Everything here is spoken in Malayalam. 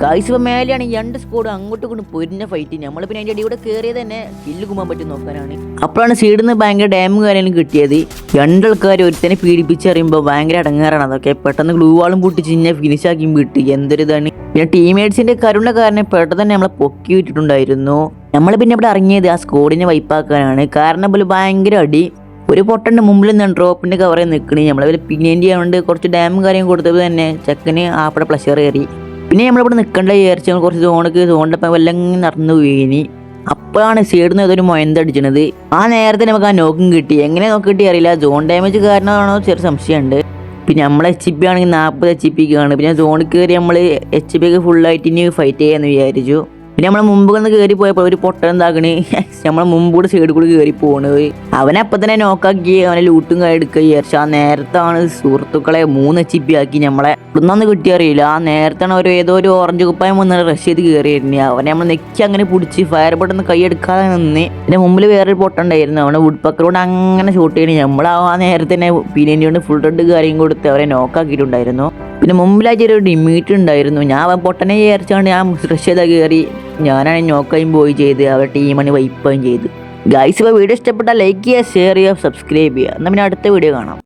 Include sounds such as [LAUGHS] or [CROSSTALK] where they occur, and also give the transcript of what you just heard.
ഗായ്സ് ഇപ്പം മേലെയാണ് രണ്ട് സ്കോഡ് അങ്ങോട്ടും ഇങ്ങോട്ടും പൊരിഞ്ഞ ഫൈറ്റ് നമ്മൾ പിന്നെ അതിന്റെ അടിയുടെ കയറിയത് തന്നെ കില്ല് കുമ്പാൻ പറ്റും നോക്കാനാണ്. അപ്പോഴാണ് സീഡിൽ നിന്ന് ഭയങ്കര ഡാമും കാര്യങ്ങളും കിട്ടിയത്. രണ്ടാൾക്കാർ ഒരുത്തനെ പീഡിപ്പിച്ചറിയുമ്പോൾ ഭയങ്കര അടങ്ങാറാണ്. അതൊക്കെ പെട്ടെന്ന് ഗ്ലൂ വാളും പൊട്ടിച്ച് കഴിഞ്ഞാൽ ഫിനിഷ് ആക്കി വിട്ട്. എന്തൊരു ഇതാണ്. പിന്നെ ടീംമേറ്റ്സിന്റെ കരുണ കാരണം പെട്ടെന്ന് തന്നെ നമ്മളെ പൊക്കി വിട്ടിട്ടുണ്ടായിരുന്നു. നമ്മൾ പിന്നെ ഇവിടെ ഇറങ്ങിയത് ആ സ്കോഡിനെ വൈപ്പാക്കാനാണ് കാരണം പോലെ ഭയങ്കര അടി. ഒരു പൊട്ടന്റെ മുമ്പിൽ നിന്നാണ് ഡ്രോപ്പിന്റെ കവറിൽ നിൽക്കണേ നമ്മളെ പിന്നേന്റെ കൊണ്ട് കുറച്ച് ഡാമും കാര്യം കൊടുത്തപ്പോൾ തന്നെ ചെക്കന് ആപ്പടെ പ്ലഷർ കയറി. പിന്നെ നമ്മളിവിടെ നിൽക്കേണ്ട ഞങ്ങൾ കുറച്ച് സോണൊക്കെ സോണിന്റെ വല്ലം നടന്നു വീണി. അപ്പോഴാണ് സൈഡിൽ നിന്ന് ഏതൊരു മൊയന്തടിച്ചത് ആ നേരത്തെ നമുക്ക് ആ നോക്കും കിട്ടി. എങ്ങനെ നോക്കി കിട്ടി അറിയില്ല. സോൺ ഡാമേജ് കാരണമാണോ ചെറിയ സംശയമുണ്ട്. പിന്നെ നമ്മൾ എച്ച് പി ആണെങ്കിൽ നാൽപ്പത് എച്ച് പി ആണ് പിന്നെ സോണിൽ കയറി നമ്മൾ എച്ച് പി ഒക്കെ ഫുള്ളായിട്ട് ഇനി ഫൈറ്റ് ചെയ്യാമെന്ന് വിചാരിച്ചു. പിന്നെ നമ്മളെ മുമ്പ് ഒന്ന് കയറി പോയപ്പോൾ ഒരു പൊട്ടൻ എന്താക്കണ്? [LAUGHS] നമ്മളെ മുമ്പ് കൂടെ സൈഡിൽ കൂടി കയറി പോണത്. അവനെ അപ്പം തന്നെ നോക്കാക്കി അവനെ ലൂട്ടും എടുക്കുക വിചാരിച്ചു ആ നേരത്താണ് സുഹൃത്തുക്കളെ മൂന്ന് ചിപ്പിയാക്കി നമ്മളെ ഇവിടുന്നൊന്ന് കിട്ടിയറിയില്ല ആ നേരത്താണ് ഒരു ഏതോ ഒരു ഓറഞ്ച് കുപ്പായം വന്ന് റഷ് ചെയ്ത് കയറിയിരുന്നു അവനെ നമ്മൾ നെക്കി അങ്ങനെ പിടിച്ച് ഫയർ ബട്ടൺ കൈ എടുക്കാതെ നിന്ന് പിന്നെ മുമ്പിൽ വേറൊരു പൊട്ടുണ്ടായിരുന്നു അവനെ വുഡ് പക്കറോട് അങ്ങനെ ഷൂട്ട് ചെയ്യണേ. നമ്മൾ ആ നേരത്തെ തന്നെ പിന്നെ കൊണ്ട് ഫുൾ റെഡ് കാര്യം കൊടുത്ത് അവരെ നോക്കാക്കിയിട്ടുണ്ടായിരുന്നു പിന്നെ മുമ്പിലായിട്ട് ഒരു ഡിമീറ്റ് ഉണ്ടായിരുന്നു. ഞാൻ പൊട്ടനെ വിചാരിച്ചാണ് ഞാൻ റഷ് ചെയ്താൽ കയറി ഞാനാണ് നോക്കുകയും പോയി ചെയ്ത് അവരുടെ ടീമണി വൈപ്പുകയും ചെയ്ത്. ഗൈസ് ഇപ്പോൾ വീഡിയോ ഇഷ്ടപ്പെട്ടാൽ ലൈക്ക് ചെയ്യുക ഷെയർ ചെയ്യുക സബ്സ്ക്രൈബ് ചെയ്യുക. എന്നാൽ പിന്നെ അടുത്ത വീഡിയോ കാണാം.